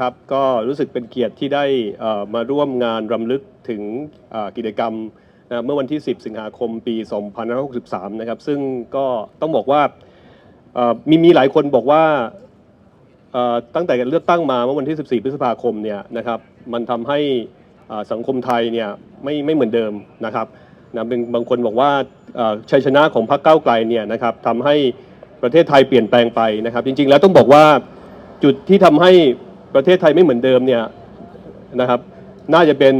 ครับก็รู้สึกเป็นเกียรติที่ได้มาร่วมงานรำลึกถึงกิจกรรมนะเมื่อวันที่ 10 สิงหาคมปี 2563 นะครับ ซึ่งก็ต้องบอกว่ามีมีหลายคนบอกว่าตั้งแต่เลือกตั้งมาเมื่อวันที่ 14 พฤษภาคมเนี่ยนะครับ มันทำให้สังคมไทยเนี่ยไม่ไม่เหมือนเดิมนะครับนะบางคนบอกว่าชัยชนะของพรรคก้าวไกลเนี่ยนะครับทำให้ประเทศไทยเปลี่ยนแปลงไปนะครับ จริง ๆ แล้วต้องบอกว่าจุดที่ทำให้ ประเทศไทยไม่เหมือนเดิมเนี่ยนะครับน่าจะเป็น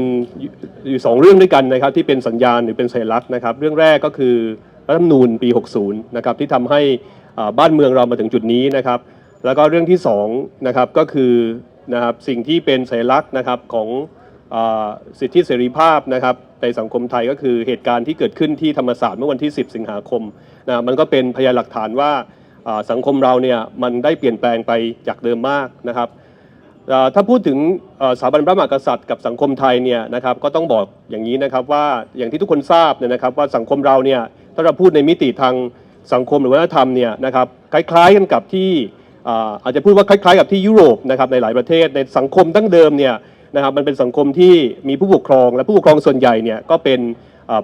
อยู่สองเรื่องด้วยกันนะครับที่เป็นสัญญาณหรือเป็นสัญลักษณ์นะครับ เรื่องแรกก็คือรัฐธรรมนูญปี 60 นะครับที่ทำให้บ้านเมืองเรามาถึงจุดนี้นะครับ แล้วก็เรื่องที่สองนะครับก็คือนะครับสิ่งที่เป็นสัญลักษณ์นะครับของอสิทธิเสรีภาพนะครับในสังคมไทยก็คือเหตุการณ์ที่เกิดขึ้นที่ธรรมศาสตร์เมื่อวันที่ 10 สิงหาคมนะมันก็เป็นพยานหลักฐานว่าสังคมเราเนี่ยมันได้เปลี่ยนแปลงไปจากเดิมมากนะครับ ถ้าพูดถึงสถาบันพระมหากษัตริย์กับสังคมไทยเนี่ยนะครับก็ต้องบอกอย่างนี้นะครับว่าอย่างที่ทุกคนทราบเนี่ยนะครับว่าสังคมเราเนี่ยถ้าเราพูดในมิติทางสังคมหรือวัฒนธรรมเนี่ยนะครับคล้ายๆกันกับที่อาจจะพูดว่าคล้ายๆกับที่ยุโรปนะครับในหลายประเทศในสังคมตั้งเดิมเนี่ยนะครับมันเป็นสังคมที่มีผู้ปกครอง และผู้ปกครองส่วนใหญ่เนี่ยก็เป็น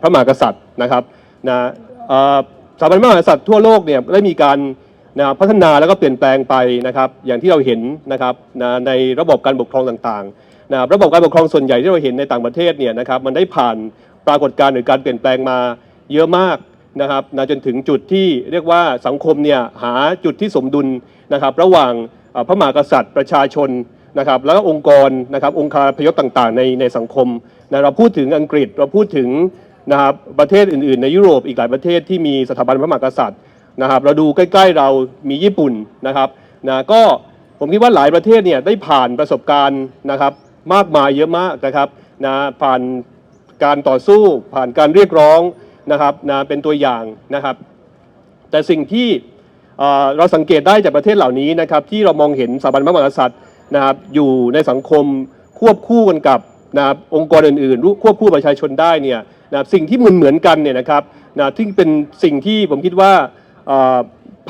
พระมหากษัตริย์นะครับนะสถาบันพระมหากษัตริย์ทั่วโลกเนี่ยได้มีการ นะพัฒนาแล้วก็เปลี่ยนแปลงไปนะครับ อย่างที่เราเห็นนะครับนะในระบบการปกครองต่างๆนะระบบการปกครองส่วนใหญ่ที่เราเห็นในต่างประเทศเนี่ยนะครับมันได้ผ่านปรากฏการณ์หรือการเปลี่ยนแปลงมาเยอะมากนะครับนะจนถึงจุดที่เรียกว่าสังคมเนี่ยหาจุดที่สมดุลนะครับ ระหว่างพระมหากษัตริย์ประชาชนนะครับ แล้วก็องค์กรนะครับองค์คาพยพต่างๆ ในในสังคมนะเราพูดถึงอังกฤษเราพูดถึงนะครับประเทศอื่นๆ ในยุโรปอีกหลายประเทศที่มีสถาบันพระมหากษัตริย์ นะครับเราดูใกล้ๆเรามีญี่ปุ่นนะครับนะก็ผมคิดว่าหลายประเทศเนี่ยได้ผ่านประสบการณ์นะครับมากมายเยอะมากนะครับนะผ่านการต่อสู้ผ่านการเรียกร้องนะครับนะเป็นตัวอย่างนะครับ แต่สิ่งที่เราสังเกตได้จากประเทศเหล่านี้นะครับที่เรามองเห็นสถาบันพระมหากษัตริย์นะครับอยู่ในสังคมควบคู่กันกับนะครับองค์กรอื่นๆ ควบคู่ประชาชนได้เนี่ยนะสิ่งที่เหมือนเหมือนกันเนี่ยนะครับนะที่เป็นสิ่งที่ผมคิดว่า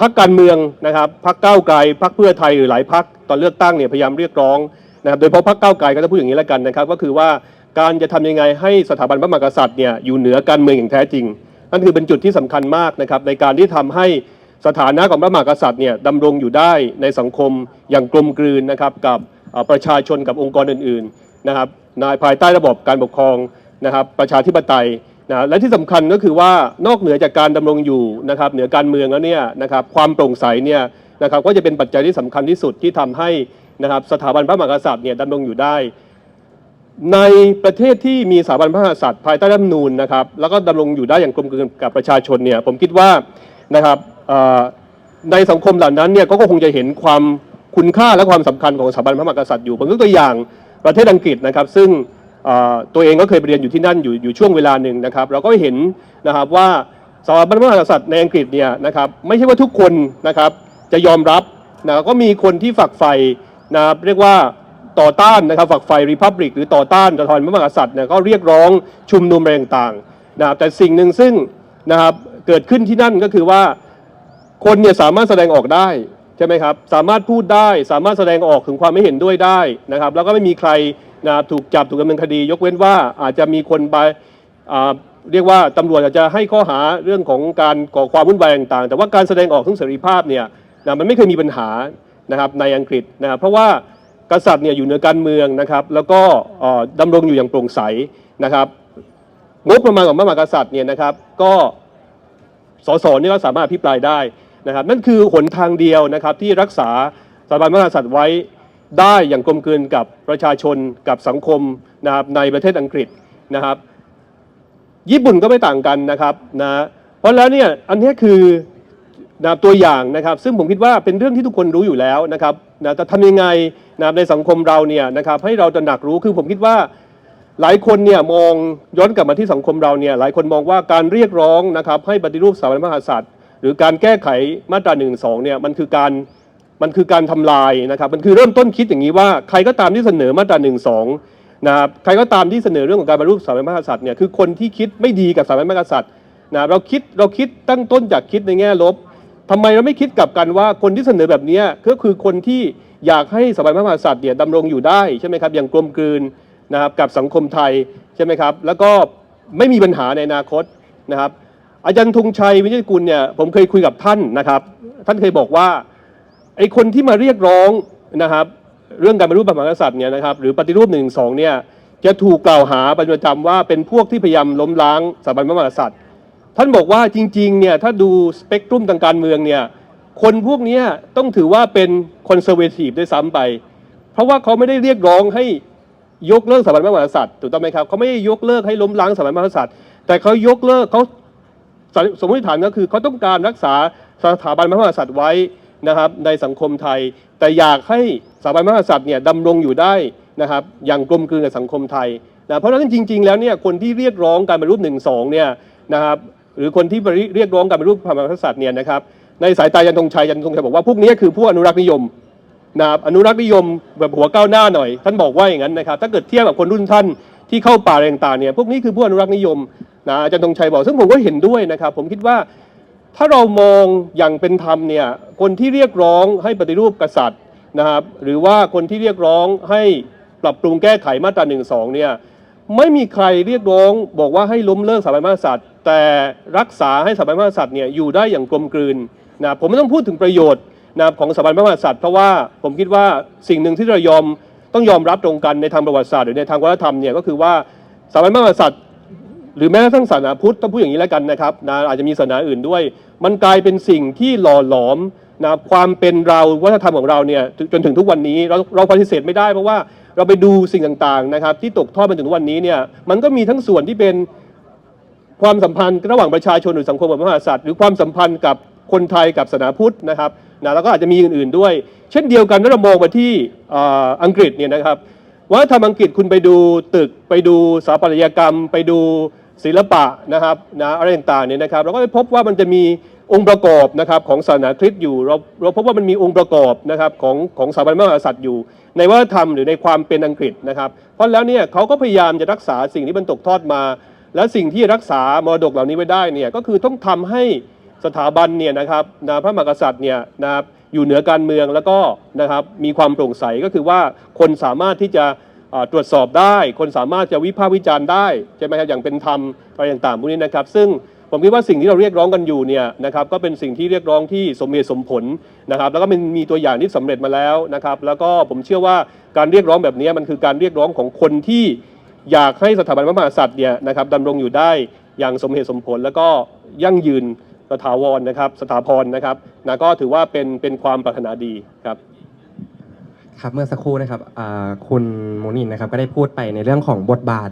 พรรคการเมืองนะครับพรรคก้าวไกลพรรคเพื่อไทยหรือหลายพรรคตอนเลือกตั้งเนี่ยพยายามเรียกร้องนะครับโดยเฉพาะพรรคก้าวไกลก็จะพูดอย่างนี้แล้วกันนะครับ ก็คือว่าการจะทำยังไงให้สถาบันพระมหากษัตริย์เนี่ยอยู่เหนือการเมืองอย่างแท้จริง นั่นคือเป็นจุดที่สำคัญมากนะครับในการที่ทำให้สถานะของพระมหากษัตริย์เนี่ยดำรงอยู่ได้ในสังคมอย่างกลมกลืนนะครับกับประชาชนกับองค์กรอื่น ๆนะครับในภายใต้ระบบการปกครองนะครับประชาธิปไตย นะและที่สำคัญก็คือว่านอกเหนือจากการดำรงอยู่นะครับเหนือการเมืองแล้วเนี่ยนะครับความโปร่งใสเนี่ยนะครับก็จะเป็นปัจจัยที่สำคัญที่สุดที่ทำให้นะครับสถาบันพระมหากษัตริย์เนี่ยดำรงอยู่ได้ ในประเทศที่มีสถาบันพระมหากษัตริย์ภายใต้รัฐธรรมนูญนะครับแล้วก็ดำรงอยู่ได้อย่างกลมกลืนกับประชาชนเนี่ยผมคิดว่านะครับในสังคมเหล่านั้นเนี่ยก็คงจะเห็นความคุณค่าและความสำคัญของสถาบันพระมหากษัตริย์อยู่ผมยกตัวอย่างประเทศอังกฤษนะครับ ซึ่ง ตัวเองก็เคยไปเรียนอยู่ที่นั่นอยู่อยู่ช่วงเวลาหนึ่งนะครับ เราก็เห็นนะครับว่าสถาบันพระมหากษัตริย์ในอังกฤษเนี่ยนะครับไม่ใช่ว่าทุกคนนะครับจะยอมรับนะก็มีคนที่ฝักใฝ่นะรเรียกว่าต่อต้านนะครับฝักไฟริพับลิกหรือต่อต้านสถาบันพระมหากษัตริย์เนี่ยก็เรียกร้องชุมนุมอะไรต่างๆนะครับแต่สิ่งหนึ่งซึ่งนะครับเกิดขึ้นที่นั่นก็คือว่าคนเนี่ยสามารถแสดงออกได้ใช่ไหมครับสามารถพูดได้สามารถแสดงออกถึงความไม่เห็นด้วยได้นะครับ แล้วก็ไม่มีใคร นะถูกจับถูกดำเนินคดี ยกเว้นว่าอาจจะมีคนไปเรียกว่าตำรวจอาจจะให้ข้อหาเรื่องของการก่อความวุ่นวายต่างๆ แต่ว่าการแสดงออกทั้งเสรีภาพเนี่ยนะมันไม่เคยมีปัญหานะครับในอังกฤษนะครับเพราะว่ากษัตริย์เนี่ยอยู่เหนือการเมืองนะครับ แล้วก็ดำรงอยู่อย่างโปร่งใสนะครับงบประมาณของพระมหากษัตริย์เนี่ยนะครับ ก็สสเนี่ยก็สามารถอภิปรายได้นะครับ นั่นคือหนทางเดียวนะครับที่รักษาสถาบันพระมหากษัตริย์ไว้ ได้อย่างกลมกลืนกับประชาชนกับสังคมนะครับในประเทศอังกฤษนะครับ ญี่ปุ่นก็ไม่ต่างกันนะครับนะเพราะแล้วเนี่ยอันนี้คือนะตัวอย่างนะครับซึ่งผมคิดว่าเป็นเรื่องที่ทุกคนรู้อยู่แล้วนะครับนะจะทำยังไงนะในสังคมเราเนี่ยนะครับให้เราตระหนักรู้คือผมคิดว่าหลายคนเนี่ยมองย้อนกลับมาที่สังคมเราเนี่ยหลายคนมองว่าการเรียกร้องนะครับให้ปฏิรูปสถาบันพระมหากษัตริย์ หรือการแก้ไขมาตรา1นึเนี่ยมันคือการ มันคือการทำลายนะครับ มันคือเริ่มต้นคิดอย่างนี้ว่าใครก็ตามที่เสนอมาตรา1นึนะครับใครก็ตามที่เสนอเรื่องของการปฏิรูปสถาบันพระมหากษัตริย์เนี่ยคือคนที่คิดไม่ดีกับสถาบันพระมหากษัตริย์นะเราคิดเราคิดตั้งต้นจากคิดในแง่ลบทำไมเราไม่คิดกลับกันว่าคนที่เสนอแบบนี้ก็คือคนที่อยากให้สถาบันพระมหากษัตริย์เนี่ยดำรงอยู่ได้ใช่ไหมครับอย่างกลมกลืนนะครับกับสังคมไทยใช่ไหมครับ แล้วก็ไม่มีปัญหาในอนาคตนะครับ อาจารย์ธงชัยวิจิตรกุลเนี่ยผมเคยคุยกับท่านนะครับ ท่านเคยบอกว่า ไอ้คนที่มาเรียกร้องนะครับเรื่องการปฏิรูปพระมหากษัตริย์เนี่ยนะครับหรือปฏิรูปหนึ่งสองเนี่ยจะถูกกล่าวหาเป็นประจำว่าเป็นพวกที่พยายามล้มล้างสถาบันพระมหากษัตริย์ ท่านบอกว่าจริงๆเนี่ยถ้าดูสเปกตรุมทางการเมืองเนี่ยคนพวกนี้ต้องถือว่าเป็นคอนเซอร์เวทีฟด้วยซ้ำไป เพราะว่าเขาไม่ได้เรียกร้องให้ยกเลิกสถาบันพระมหากษัตริย์ถูกต้องไหมครับเขาไม่ได้ยกเลิกให้ล้มล้างสถาบันพระมหากษัตริย์ แต่เขายกเลิกเขาสมมติฐานก็คือเขาต้องการรักษาสถาบันพระมหากษัตริย์ไว้ นะครับในสังคมไทย แต่อยากให้สถาบันพระมหากษัตริย์เนี่ยดำรงอยู่ได้นะครับอย่างกลมกลืนกับสังคมไทยนะเพราะฉะนั้นจริง ๆ แล้วเนี่ยคนที่เรียกร้องการปฏิรูปหนึ่งสองเนี่ยนะครับหรือคนที่เรียกร้องการปฏิรูปพระมหากษัตริย์เนี่ยนะครับในสายตายันธงชัยยันธงชัยบอกว่าพวกนี้คือผู้อนุรักษ์นิยมนะครับอนุรักษ์นิยมแบบหัวก้าวหน้าหน่อย ท่านบอกว่าอย่างนั้นนะครับถ้าเกิดเทียบกับคนรุ่นท่านที่เข้าป่าอะไรต่างเนี่ยพวกนี้คือผู้อนุรักษ์นิยมนะอาจารย์ธงชัยบอกซึ่งผมก็เห็นด้วยนะครับผมคิดว่า ถ้าเรามองอย่างเป็นธรรมเนี่ยคนที่เรียกร้องให้ปฏิรูปกษัตริย์นะครับหรือว่าคนที่เรียกร้องให้ปรับปรุงแก้ไขมาตราหนึ่งสองเนี่ยไม่มีใครเรียกร้องบอกว่าให้ล้มเลิกสถาบันพระมหากษัตริย์ แต่รักษาให้สถาบันพระมหากษัตริย์เนี่ยอยู่ได้อย่างกลมกลืนนะผมไม่ต้องพูดถึงประโยชน์นะของสถาบันพระมหากษัตริย์เพราะว่าผมคิดว่าสิ่งหนึ่งที่เรายอมต้องยอมรับตรงกันในทางประวัติศาสตร์หรือในทางวัฒนธรรมเนี่ยก็คือว่าสถาบันพระมหากษัตริย์หรือแม้กระทั่งศาสนาพุทธต้องพูดอย่างนี้แล้วกันนะครับนะอาจจะมีศาสนาอื่นด้วย มันกลายเป็นสิ่งที่หล่อหลอมนะความเป็นเราวัฒนธรรมของเราเนี่ยจนถึงทุกวันนี้เราเราปฏิเสธไม่ได้เพราะว่าเราไปดูสิ่งต่างๆนะครับ ที่ตกทอดมาถึงทุกวันนี้เนี่ยมันก็มีทั้งส่วนที่เป็นความสัมพันธ์ระหว่างประชาชนหรือสังคมกับมหากษัตร์หรือความสัมพันธ์กับคนไทยกับศาสนาพุทธนะครับนะแล้วก็อาจจะมีอื่นๆด้วย เช่นเดียวกันถ้าเรามองไปที่อังกฤษเนี่ยนะครับวัฒนธรรมอังกฤษคุณไปดูตึกไปดูสถาปัตยกรรม ไปดู ศิลปะนะครับนะอะไรต่างๆเนี่ยนะครับเราก็ไปพบว่ามันจะมีองค์ประกอบนะครับของศาสนาคริสต์อยู่เราเราพบว่ามันมีองค์ประกอบนะครับของของสถาบันพระมหากษัตริย์อยู่ ในวัฒนธรรมหรือในความเป็นอังกฤษนะครับ เพราะแล้วเนี่ยเขาก็พยายามจะรักษาสิ่งที่มันตกทอดมา และสิ่งที่รักษามรดกเหล่านี้ไว้ได้เนี่ยก็คือต้องทำให้สถาบันเนี่ยนะครับนะพระมหากษัตริย์เนี่ยนะครับอยู่เหนือการเมืองแล้วก็นะครับมีความโปร่งใสก็คือว่าคนสามารถที่จะ ตรวจสอบได้ คนสามารถจะวิพากษ์วิจารณ์ได้ใช่ไหมครับอย่างเป็นธรรมอะไรต่างๆพวกนี้นะครับ ซึ่งผมคิดว่าสิ่งที่เราเรียกร้องกันอยู่เนี่ยนะครับก็เป็นสิ่งที่เรียกร้องที่สมเหตุสมผลนะครับ แล้วก็มันมีตัวอย่างที่สำเร็จมาแล้วนะครับ แล้วก็ผมเชื่อว่าการเรียกร้องแบบนี้มันคือการเรียกร้องของคนที่อยากให้สถาบันพระมหากษัตริย์เนี่ยนะครับดำรงอยู่ได้อย่างสมเหตุสมผล แล้วก็ยั่งยืนสถาวรนะครับ สถาพรนะครับนะก็ถือว่าเป็นเป็นความปรารถนาดีครับ ครับเมื่อสักครู่นะครับอ่าคุณโมนินนะครับก็ได้พูดไปในเรื่องของบทบาท